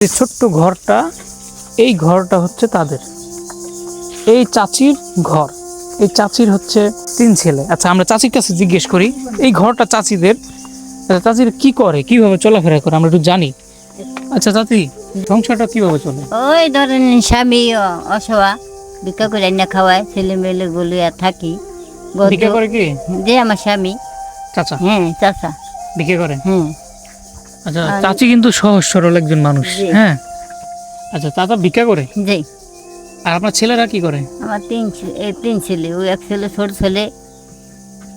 এই ছোট্ট ঘরটা এই ঘরটা হচ্ছে তাদের। এই চাচির ঘর এই চাচির হচ্ছে তিন ছেলে। আচ্ছা আমরা চাচির কাছে জিজ্ঞেস করি এই ঘরটা চাচিদের? আচ্ছা, চাচির কি করে কীভাবে চলাফেরা করে আমরা একটু জানি। আচ্ছা চাচি সংসারটা কীভাবে চলে? ওই ধরেন স্বামী অ- অসহা ভিক্ষা করে না খাওয়ায় ছেলে মেলে গুলিয়া থাকি। ভিক্ষা করে কি? যে আমার স্বামী। চাচা? হ্যাঁ চাচা। ভিক্ষা করে? হ্যাঁ। আচ্ছা চাচি কিন্তু সহজ সরল একজন মানুষ হ্যাঁ? আচ্ছা চাচা ভিক্ষা করে? জি। আর আপনার ছেলেরা কি করে? আমার তিন তিন ছেলে ওই এক ছেলে ছোট ছেলে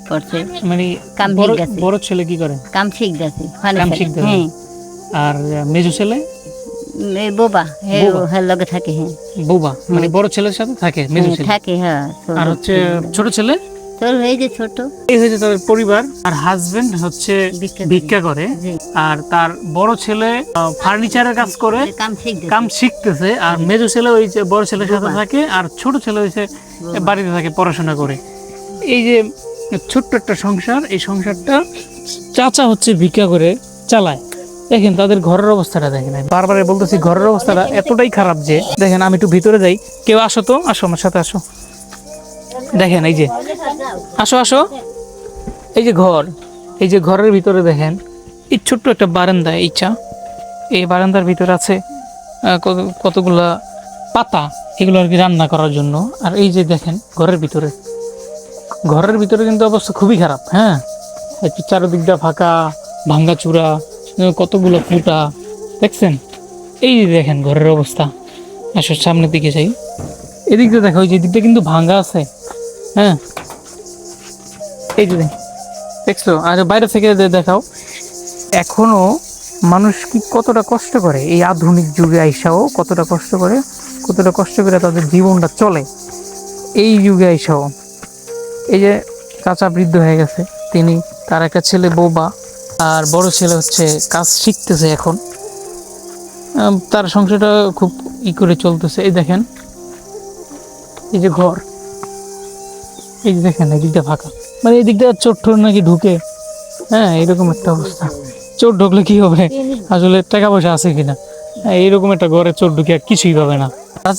পড়ছে মানে কাম ঠিক বড় ছেলে কি করে? কাম শিখ গেছে কাম থাকে। শিখতেছে। হ্যাঁ। আর মেজো ছেলে? বোবা হে হের লগে থাকে হ্যাঁ। বৌবা মানে বড় ছেলের সাথে থাকে মেজো ছেলে? থাকে হ্যাঁ আর হচ্ছে ছোট ছেলে? তোর এই যে ছোট। এই হচ্ছে তাদের পরিবার আর হাজবেন্ড হচ্ছে ভিক্ষা করে। আর তার বড় ছেলে ফার্নিচারের কাজ করে কাম শিখতেছে। আর মেজো ছেলে ওই যে বড় ছেলের সাথে থাকে আর ছোট ছেলে হচ্ছে বাড়িতে থাকে পড়াশোনা করে। এই যে ছোট্ট একটা সংসার এই সংসারটা চাচা হচ্ছে ভিক্ষা করে চালায়। দেখেন তাদের ঘরের অবস্থাটা দেখেন। বারবার বলতেছি ঘরের অবস্থাটা এতটাই খারাপ যে দেখেন আমি একটু ভিতরে যাই কেউ আসো তো? আসো আমার সাথে আসো। দেখেন, এই যে। আসো আসো। এই যে ঘর, এই যে ঘরের ভিতরে দেখেন, এই ছোট্ট একটা বারান্দা ইচ্ছা এই বারান্দার ভিতরে আছে কতগুলা পাতা, এগুলো আর কি রান্না করার জন্য। আর এই যে দেখেন, ঘরের ভিতরে। ঘরের ভিতরে কিন্তু অবস্থা খুবই খারাপ হ্যাঁ? একটু চারদিকটা ফাঁকা, ভাঙ্গা চূড়া কতগুলো ফুটা, দেখছেন? এই যে দেখেন, ঘরের অবস্থা। আসো, সামনের দিকে যাই। এদিকটা দেখো ওই যে দিকটা কিন্তু ভাঙ্গা আছে। হ্যাঁ। এই যে দেখছ? আর বাইরে থেকে দেখাও। এখনও মানুষ কি কতটা কষ্ট করে? এই আধুনিক যুগে আইসাও কতটা কষ্ট করে, কতটা কষ্ট করে তাদের জীবনটা চলে। এই যুগে আইসাও। এই যে চাচা বৃদ্ধ হয়ে গেছে, তিনি তার একটা ছেলে বৌবা, আর বড় ছেলে হচ্ছে কাজ শিখতেছে এখন। তার সংসারটা খুব ই করে চলতেছে। এই দেখেন, এই যে ঘর। এই দেখেন এই দিকটা ফাঁকা। মানে এই দিকটা চোর ঠোর নাকি ঢুকে? হ্যাঁ এরকম একটা অবস্থা। চোর ঢুকলে কি হবে? আসলে টাকা পয়সা আছে কিনা? হ্যাঁ, এইরকম একটা ঘরে চোর ঢুকে আর কিছুই পাবে না।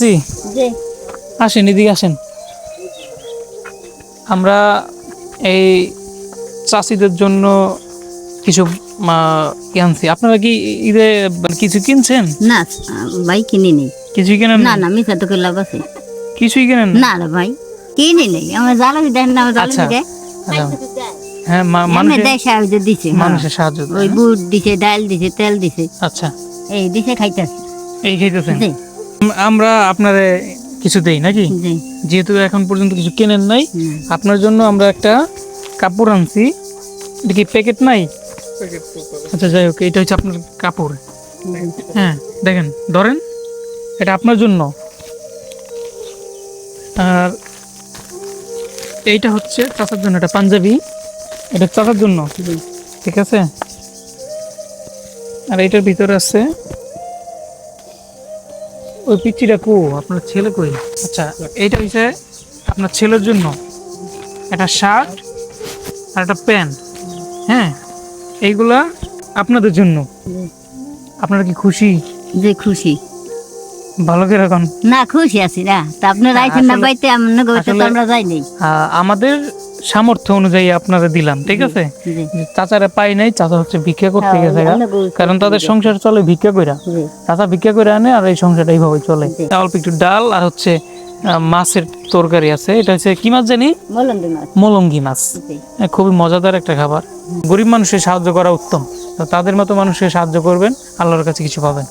জি। আসেন এদিকে আসেন। আমরা এই চাষিদের জন্য কিছু আনছি? আপনারা কি ঈদে মানে কিছু কিনছেন? না ভাই কিনিনি। কিছুই কেনেন না না মিথ্যা তো লাভ আছে। কিছুই কেনেন না? ভাই। কিনে নেই। আমার জ্বালাবি দেন না আমার আচ্ছা দেয় আচ্ছা। হ্যাঁ মানুষের সাহায্য দিছে হ্যাঁ। মানুষের সাহায্য ওই হ্যাঁ? বুট দিছে ডাল দিছে তেল দিছে। আচ্ছা। এই দিছে খাইতেছে। এই খাইতেছেন? আমরা আপনারে কিছু দেই নাকি? যেহেতু এখন পর্যন্ত কিছু কেনেন নাই আপনার জন্য আমরা একটা কাপড় আনছি। এটা কি প্যাকেট নাই? আচ্ছা যাই হোক এটা হচ্ছে আপনার কাপড়। হ্যাঁ দেখেন ধরেন এটা আপনার জন্য। আর এইটা হচ্ছে চাচার জন্য, এটা পাঞ্জাবি। এটা চাচার জন্য, ঠিক আছে? আর এটার ভিতরে আছে ওই পিচ্চিটা কো, আপনার ছেলে কই? আচ্ছা এইটা হচ্ছে আপনার ছেলের জন্য। একটা শার্ট আর একটা প্যান্ট হ্যাঁ? এইগুলা আপনাদের জন্য। আপনারা কি খুশি? যে খুশি। ভালো করে এখন না খুশি আছি না। তা আপনার আইছেন না বাইতে আমরা তো আমরা যাই নাই। আমাদের সামর্থ্য অনুযায়ী আপনারা দিলাম ঠিক আছে? চাচারা পাই নাই চাচা হচ্ছে ভিক্ষা করতে হ্যাঁ, গেছে কারণ তাদের সংসার চলে ভিক্ষা কইরা। চাচা ভিক্ষা করে আনে আর এই সংসারটা এইভাবে চলে। অল্প একটু ডাল আর হচ্ছে মাছের তরকারি আছে। এটা হচ্ছে কি মাছ জানি? মলঙ্গি মাছ। হ্যাঁ, খুবই মজাদার একটা খাবার। গরিব মানুষের সাহায্য করা উত্তম। তো তাদের মতো মানুষকে সাহায্য করবেন আল্লাহর কাছে কিছু পাবেন।